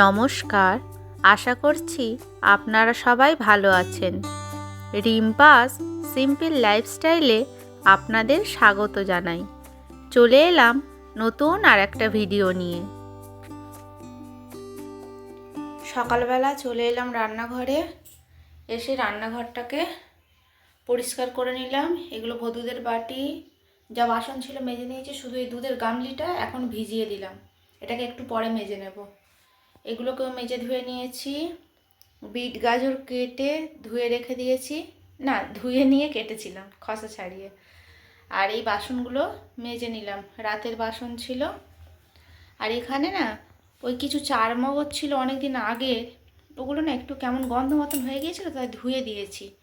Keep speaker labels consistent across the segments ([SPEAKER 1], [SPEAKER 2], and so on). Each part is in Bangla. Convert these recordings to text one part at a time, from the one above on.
[SPEAKER 1] নমস্কার, আশা করছি আপনারা সবাই ভালো আছেন। রিম্পাস সিম্পল লাইফস্টাইলে আপনাদের স্বাগত জানাই। চলে এলাম নতুন আর একটা ভিডিও নিয়ে। সকালবেলা চলে এলাম রান্নাঘরে। এসে রান্নাঘরটাকে পরিষ্কার করে নিলাম। এগুলো বধুদের বাটি, যা বাসন ছিল মেজে নিয়েছি, শুধু এই দুধের গামলিটা এখন ভিজিয়ে দিলাম। এটাকে একটু পরে মেজে নেব। এগুলোকেও মেজে ধুয়ে নিয়েছি। বিট গাজর কেটে ধুয়ে রেখে দিয়েছি। না, ধুয়ে নিয়ে কেটেছিলাম, খসা ছাড়িয়ে। আর এই বাসনগুলো মেজে নিলাম, রাতের বাসন ছিল। আর এখানে না, ওই কিছু চার ছিল অনেক দিন আগে। ওগুলো না একটু কেমন গন্ধ মতন হয়ে গিয়েছিল, তাই ধুয়ে দিয়েছি।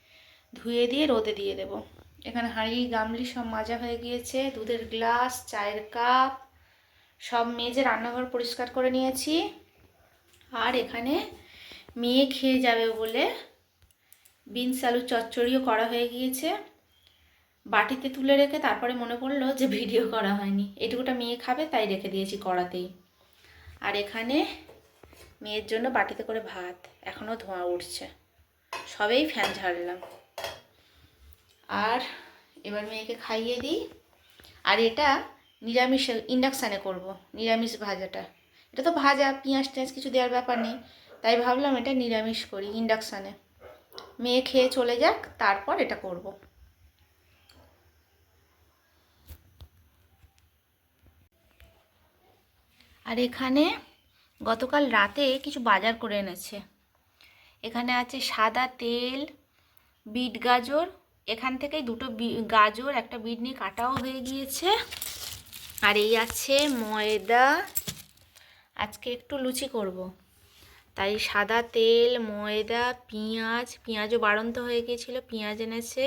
[SPEAKER 1] ধুয়ে দিয়ে রোদে দিয়ে দেবো। এখানে হাঁড়ি, গামলি সব মাজা হয়ে গিয়েছে, দুধের গ্লাস, চায়ের কাপ, সব মেজে রান্নাঘর পরিষ্কার করে নিয়েছি। আর এখানে মেয়ে খেয়ে যাবে বলে বিনস আলু চচ্চড়িও করা হয়ে গিয়েছে। বাটিতে তুলে রেখে তারপরে মনে পড়ল যে ভিডিও করা হয়নি। এটুকুটা মেয়ে খাবে, তাই রেখে দিয়েছি কড়াতেই। আর এখানে মেয়ের জন্য বাটিতে করে ভাত। এখনও ধোঁয়া উঠছে। সবেই ফ্যান ঝাড়লাম। আর এবার মেয়েকে খাইয়ে দিই। আর এটা নিরামিষ, ইন্ডাকশানে করব, নিরামিষ ভাজাটা। এটা তো ভাজা, পেঁয়াজ টেঁয়াজ কিছু দেওয়ার ব্যাপার নেই। তাই ভাবলাম এটা নিরামিষ করি ইন্ডাকশানে। মেয়ে খেয়ে চলে যাক, তারপর এটা করব। আর এখানে গতকাল রাতে কিছু বাজার করে এনেছে। এখানে আছে সাদা তেল, বিট গাজর, এখান থেকেই দুটো গাজর, একটা বিট নিয়ে কাটাও হয়ে গিয়েছে। আর এই আছে ময়দা আজকে একটু লুচি করব। তাই সাদা তেল, ময়দা, পেঁয়াজ, পেঁয়াজও বাড়ন্ত হয়ে গিয়েছিল, পেঁয়াজ এনেছে।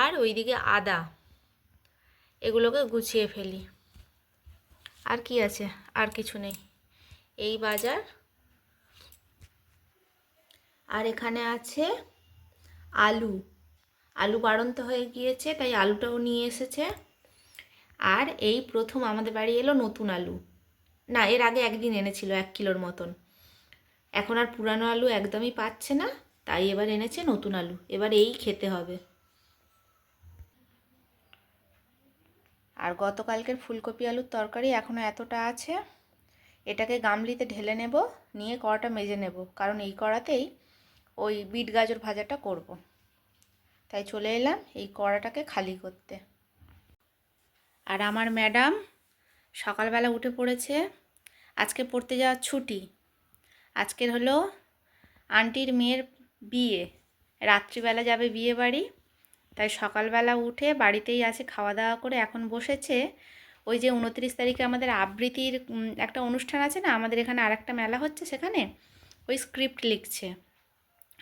[SPEAKER 1] আর ওইদিকে আদা, এগুলোকে গুছিয়ে ফেলি। আর কি আছে? আর কিছু নেই। এই বাজার। আর এখানে আছে আলু। আলু বাড়ন্ত হয়ে গিয়েছে, তাই আলুটাও নিয়ে এসেছে। আর এই প্রথম আমাদের বাড়ি এলো নতুন আলু। না, এর আগে একদিন এনেছিল এক কিলোর মতন। এখন আর পুরানো আলু একদমই পাচ্ছে না, তাই এবার এনেছে নতুন আলু। এবার এই খেতে হবে। আর গতকালকের ফুলকপি আলুর তরকারি এখনও এতটা আছে, এটাকে গামলিতে ঢেলে নেব, নিয়ে কড়াটা মেজে নেব, কারণ এই কড়াতেই ওই বিট গাজর ভাজাটা করব। তাই চলে এলাম এই কড়াটাকে খালি করতে। আর আমার ম্যাডাম সকালবেলা উঠে পড়েছে আজকে পড়তে যাওয়ার ছুটি। আজকের হলো আন্টির মেয়ের বিয়ে। রাত্রিবেলা যাবে বিয়ে বাড়ি, তাই সকালবেলা উঠে বাড়িতেই আছে খাওয়া দাওয়া করে এখন বসেছে। ওই যে উনত্রিশ তারিখে আমাদের আবৃত্তির একটা অনুষ্ঠান আছে না, আমাদের এখানে আর একটা মেলা হচ্ছে সেখানে, ওই স্ক্রিপ্ট লিখছে।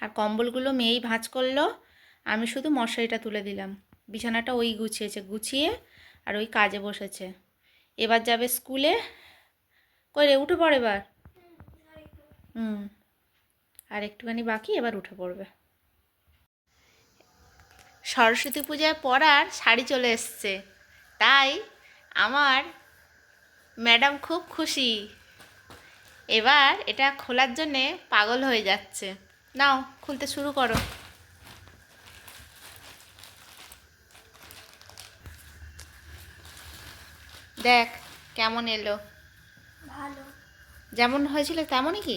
[SPEAKER 1] আর কম্বলগুলো মেয়েই ভাঁজ করল, আমি শুধু মশারিটা তুলে দিলাম। বিছানাটা ওই গুছিয়েছে, গুছিয়ে আর ওই কাজে বসেছে। এবার যাবে স্কুলে কই রে উঠে পড়ে এবার। হুম, আর একটুখানি বাকি, এবার উঠে পড়বে। সরস্বতী পূজায় পরার শাড়ি চলে এসছে। তাই আমার ম্যাডাম খুব খুশি। এবার এটা খোলার জন্যে পাগল হয়ে যাচ্ছে। নাও, খুলতে শুরু করো। দেখ, কেমন এলো।
[SPEAKER 2] ভালো।
[SPEAKER 1] যেমন হয়েছিল তেমনই কি?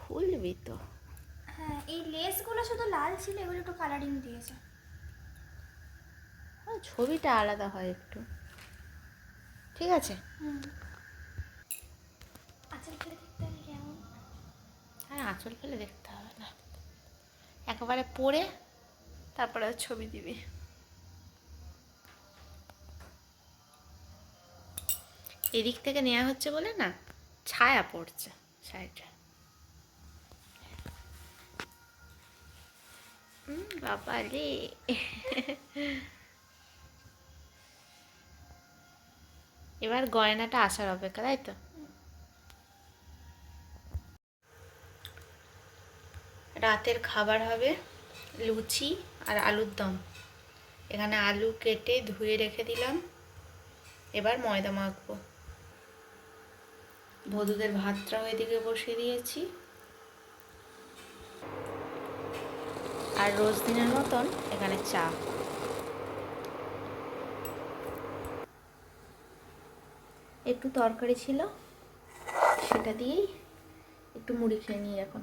[SPEAKER 1] খুলবি তো।
[SPEAKER 2] হ্যাঁ এই লেসগুলো শুধু লাল ছিল এগুলো একটু কালারিং দিয়েছে।
[SPEAKER 1] ছবিটা আলাদা হয় একটু। ঠিক আছে? হ্যাঁ আঁচল ফেলে দেখতে হবে না। একেবারে পরে তারপরে ছবি দিবি। এদিক থেকে নেওয়া হচ্ছে বলে না, ছায়া পড়ছে শাড়িটা বাবা রে। এবার গয়নাটা আসার অপেক্ষা, তাই তো? রাতের খাবার হবে লুচি আর আলুর দম। এখানে আলু কেটে ধুয়ে রেখে দিলাম। এবার ময়দা মাখবো। বধূদের ভাতটাও এদিকে বসিয়ে দিয়েছি। আর রোজ দিনের মতন এখানে চা। একটু তরকারি ছিল, সেটা দিয়েই একটু মুড়ি খেয়ে নিই এখন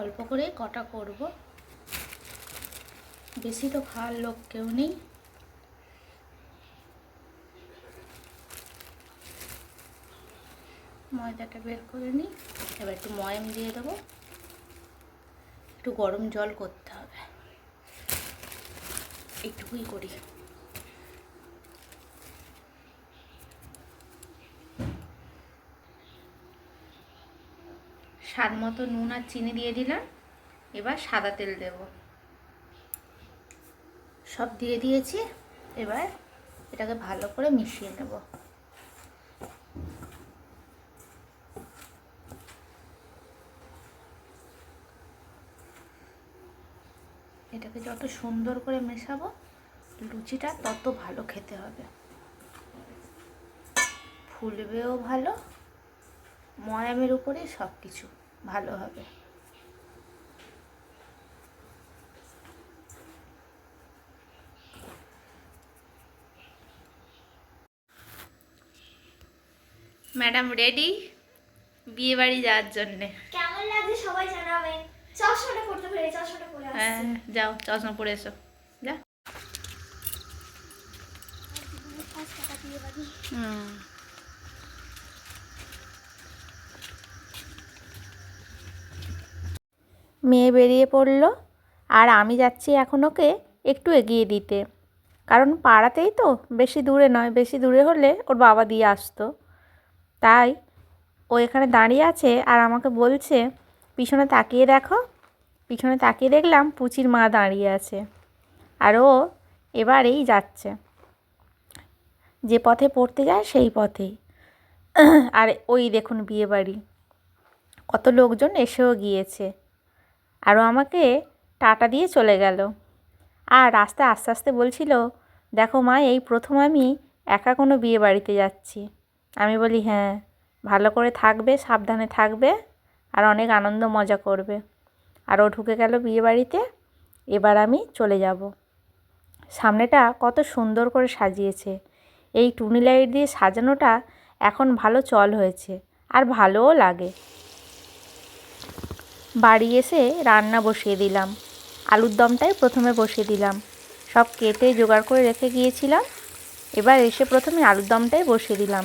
[SPEAKER 1] অল্প করে কটা করব? বেশি তো খাওয়ার লোক কেউ নেই। ময়দাটা বের করে নিই। এবার একটু ময়াম দিয়ে দেবো। একটু গরম জল করতে হবে। একটুকুই করি। স্বাদ মতো নুন আর চিনি দিয়ে দিলাম। এবার সাদা তেল দেব। সব দিয়ে দিয়েছি, এবার এটাকে ভালো করে মিশিয়ে নেব। এটাকে যত সুন্দর করে মেশাবো, লুচিটা তত ভালো খেতে হবে। ফুলবেও ভালো, ময়ামের উপরে সব কিছু ভালো হবে। Madam ready? বিয়ে বাড়ি যাওয়ার জন্যে।
[SPEAKER 2] কেমন লাগছে সবাই জানাবেন চশমাটা পড়তে পেরে চশমাটা পরে
[SPEAKER 1] হ্যাঁ যাও চশমা পরে এসো। যা। হুম। মেয়ে বেরিয়ে পড়ল আর আমি যাচ্ছি এখন ওকে একটু এগিয়ে দিতে। কারণ পাড়াতেই তো বেশি দূরে নয় বেশি দূরে হলে ওর বাবা দিয়ে আসতো। তাই ও এখানে দাঁড়িয়ে আছে আর আমাকে বলছে, পিছনে তাকিয়ে দেখো। পিছনে তাকিয়ে দেখলাম পুচির মা দাঁড়িয়ে আছে আর ও এবারেই যাচ্ছে। যে পথে পড়তে যায় সেই পথেই। আর ওই দেখুন বিয়ে বাড়ি। কত লোকজন এসেও গিয়েছে। আরও আমাকে টাটা দিয়ে চলে গেল। আর রাস্তা আস্তে আস্তে বলছিল, দেখো মা, এই প্রথম আমি একা কোনো বিয়ে বাড়িতে যাচ্ছি। আমি বলি হ্যাঁ ভালো করে থাকবে, সাবধানে থাকবে আর অনেক আনন্দ মজা করবে। আর ও ঢুকে গেল বিয়ে বাড়িতে এবার আমি চলে যাব। সামনেটা কত সুন্দর করে সাজিয়েছে। এই টুনি লাইট দিয়ে সাজানোটা এখন ভালো চল হয়েছে আর ভালোও লাগে। বাড়ি এসে রান্না বসিয়ে দিলাম। আলুর দমটাই প্রথমে বসিয়ে দিলাম। সব কেটে জোগাড় করে রেখে গিয়েছিলাম। এবার এসে প্রথমে আলুর দমটাই বসিয়ে দিলাম।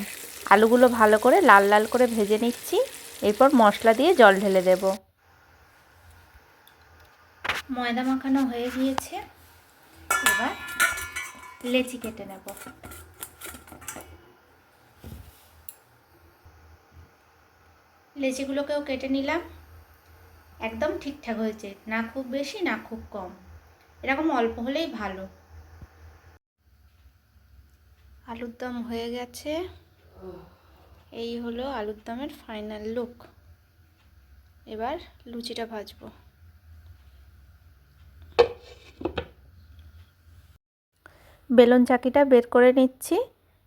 [SPEAKER 1] আলুগুলো ভালো করে লাল লাল করে ভেজে নিচ্ছি। এরপর মশলা দিয়ে জল ঢেলে দেব। ময়দা মাখানো হয়ে গিয়েছে। এবার লেচি কেটে নেব। লেচিগুলোকেও কেটে নিলাম। একদম ঠিকঠাক হয়েছে, না খুব বেশি, না খুব কম। এরকম অল্প হলেই ভালো। আলুর দম হয়ে গেছে। এই হলো আলুর দমের ফাইনাল লুক এবার লুচিটা ভাজবো। বেলুন চাকিটা বের করে নিচ্ছি।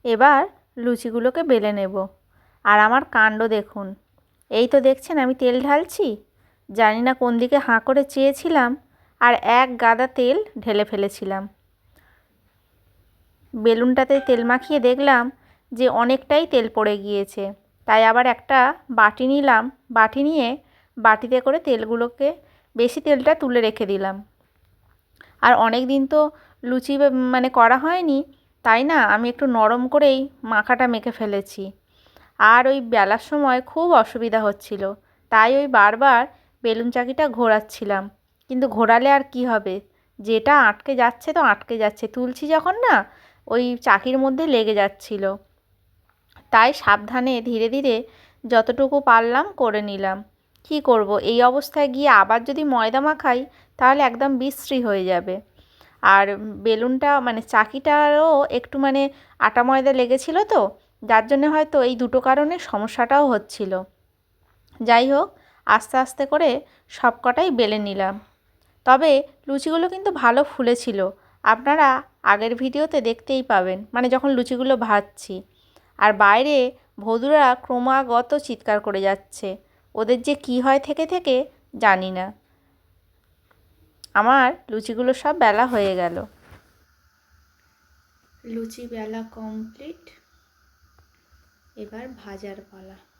[SPEAKER 1] এবার লুচিগুলোকে বেলে নেব। আর আমার কাণ্ড দেখুন। এই তো দেখছেন আমি তেল ঢালছি। জানি না কোন দিকে হাঁ করে চেয়েছিলাম আর এক গাদা তেল ঢেলে ফেলেছিলাম। বেলুনটাতে তেল মাখিয়ে দেখলাম যে অনেকটাই তেল পড়ে গিয়েছে। তাই আবার একটা বাটি নিলাম। বাটি নিয়ে বাটিতে করে তেলগুলোকে বেশি তেলটা তুলে রেখে দিলাম। আর অনেক দিন তো লুচি মানে করা হয়নি। তাই না, আমি একটু নরম করেই মাখাটা মেখে ফেলেছি। আর ওই বেলার সময় খুব অসুবিধা হচ্ছিল। তাই ওই বারবার বেলুন চাকিটা ঘোরাচ্ছিলাম। কিন্তু ঘোরালে আর কি হবে? যেটা আটকে যাচ্ছে তো আটকে যাচ্ছে। তুলছি যখন না, ওই চাকির মধ্যে লেগে যাচ্ছিল। তাই সাবধানে ধীরে ধীরে যতটুকু পারলাম করে নিলাম। কি করব? এই অবস্থায় গিয়ে আবার যদি ময়দা মাখাই, তাহলে একদম বিশ্রী হয়ে যাবে। আর বেলুনটা মানে চাকিটারও একটু মানে আটা ময়দা লেগেছিল তো, যার জন্য হয়তো এই দুটো কারণে সমস্যাটাও হচ্ছিল। যাই হোক, আস্তে আস্তে করে সব কটাই বেলে নিলাম। তবে লুচিগুলো কিন্তু ভালো ফুলেছিল। আপনারা আগের ভিডিওতে দেখতেই পাবেন। মানে যখন লুচিগুলো ভাজছি। আর বাইরে ভদুরা ক্রমাগত চিৎকার করে যাচ্ছে। ওদের যে কি হয় থেকে থেকে জানি না। আমার লুচিগুলো সব বেলা হয়ে গেল। লুচি বেলা কমপ্লিট। এবার ভাজার পালা।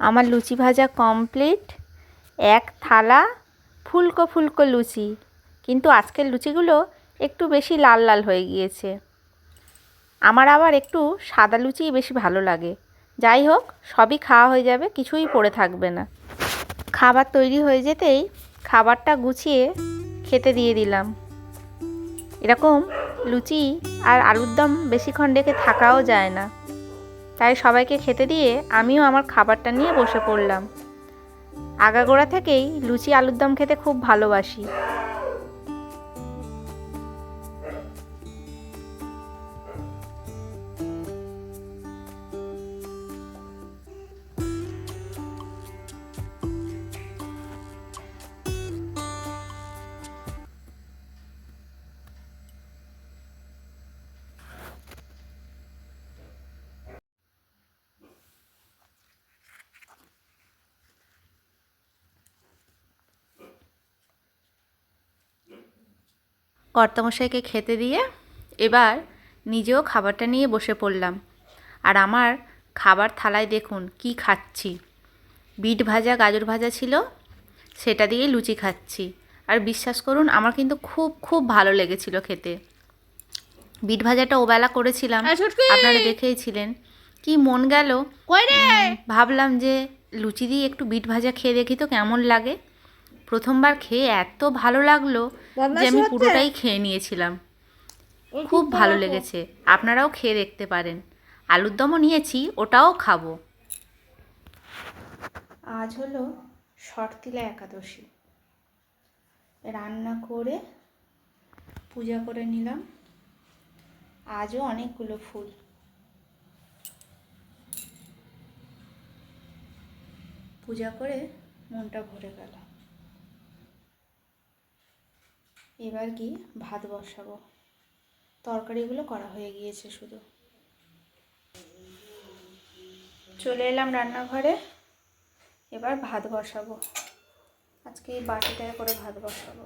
[SPEAKER 1] আমার লুচি ভাজা কমপ্লিট এক থালা ফুলকো ফুলকো লুচি। কিন্তু আজকের লুচিগুলো একটু বেশি লাল লাল হয়ে গিয়েছে। আমার আবার একটু সাদা লুচিই বেশি ভালো লাগে। যাই হোক, সবই খাওয়া হয়ে যাবে, কিছুই পড়ে থাকবে না। খাবার তৈরি হয়ে যেতেই খাবারটা গুছিয়ে খেতে দিয়ে দিলাম। এরকম লুচি আর আলুর দম বেশিক্ষণ রেখে থাকাও যায় না। তাই সবাইকে খেতে দিয়ে আমিও আমার খাবারটা নিয়ে বসে পড়লাম। আগাগোড়া থেকেই লুচি আলুর দম খেতে খুব ভালোবাসি। কর্তামশাইকে খেতে দিয়ে এবার নিজেও খাবারটা নিয়ে বসে পড়লাম। আর আমার খাবার থালায় দেখুন কি খাচ্ছি। বিট ভাজা গাজর ভাজা ছিল সেটা দিয়ে লুচি খাচ্ছি। আর বিশ্বাস করুন আমার কিন্তু খুব খুব ভালো লেগেছিল খেতে। বিট ভাজাটা ওবেলা করেছিলাম আপনারা দেখেইছিলেন। কি মন গেল। ভাবলাম যে লুচি দিয়ে একটু বিট ভাজা খেয়ে দেখি তো কেমন লাগে। প্রথমবার খেয়ে এত ভালো লাগল যে আমি পুরোটাই খেয়ে নিয়েছিলাম। খুব ভালো লেগেছে। আপনারাও খেয়ে দেখতে পারেন। আলুর দমও নিয়েছি ওটাও খাব। আজ হলো শর্তিলা একাদশী। রান্না করে পূজা করে নিলাম। আজও অনেকগুলো ফুল। পূজা করে মনটা ভরে গেল। এবার কি? ভাত বসাবো। তরকারিগুলো করা হয়ে গিয়েছে শুধু। চলে এলাম রান্নাঘরে। এবার ভাত বসাবো। আজকে বাটিটায় করে ভাত বসাবো।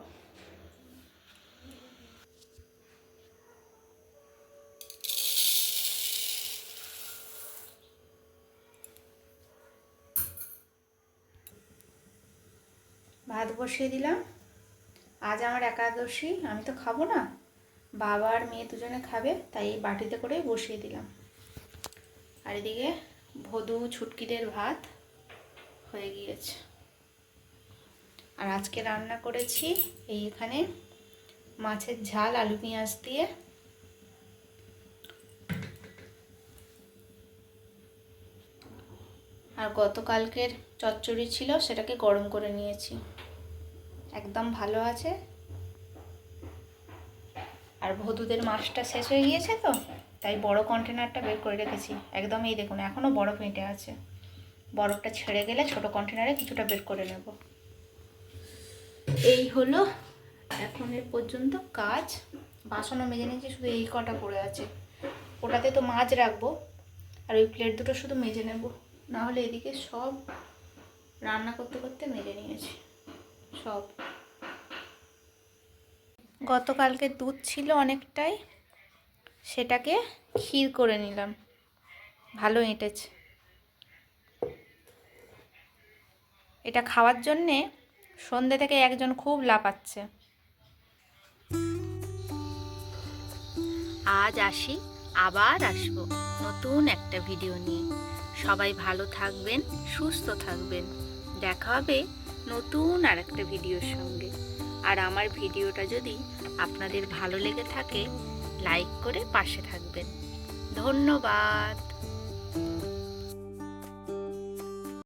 [SPEAKER 1] ভাত বসিয়ে দিলাম। আজ আমার একাদশী, আমি তো খাব না। বাবা আর মেয়ে দুজনে খাবে, তাই এই বাটিতে করেই বসিয়ে দিলাম। আর এদিকে ভদু ছুটকিদের ভাত হয়ে গিয়েছে। আর আজকে রান্না করেছি এই এখানে মাছের ঝাল, আলু পেঁয়াজ দিয়ে। আর গতকালকের চচ্চড়ি ছিল, সেটাকে গরম করে নিয়েছি। একদম ভালো আছে। আর ভদুদের মাছটা শেষ হয়ে গিয়েছে তো, তাই বড় কন্টেনারটা বের করে রেখেছি। একদম এই দেখুন এখনও বরফ হেঁটে আছে। বরফটা ছেড়ে গেলে ছোট কন্টেনারে কিছুটা বের করে নেব। এই হলো এখন এর পর্যন্ত কাজ। বাসনও মেজে নিয়েছি, শুধু এই কটা পড়ে আছে। ওটাতে তো মাছ রাখব, আর ওই প্লেট দুটো শুধু মেজে নেব। না হলে এদিকে সব রান্না করতে করতে মেজে নিয়েছি। সব। গতকালকে দুধ ছিল অনেকটাই, সেটাকে ক্ষীর করে নিলাম। ভালো এঁটেছে। এটা খাওয়ার জন্যে সন্ধ্যে থেকে একজন খুব লাপাচ্ছে আজ আসি, আবার আসব নতুন একটা ভিডিও নিয়ে। সবাই ভালো থাকবেন, সুস্থ থাকবেন। দেখা হবে নতুন আর একটা ভিডিওর সঙ্গে। আর আমার ভিডিওটা যদি আপনাদের ভালো লেগে থাকে, লাইক করে পাশে থাকবেন। ধন্যবাদ।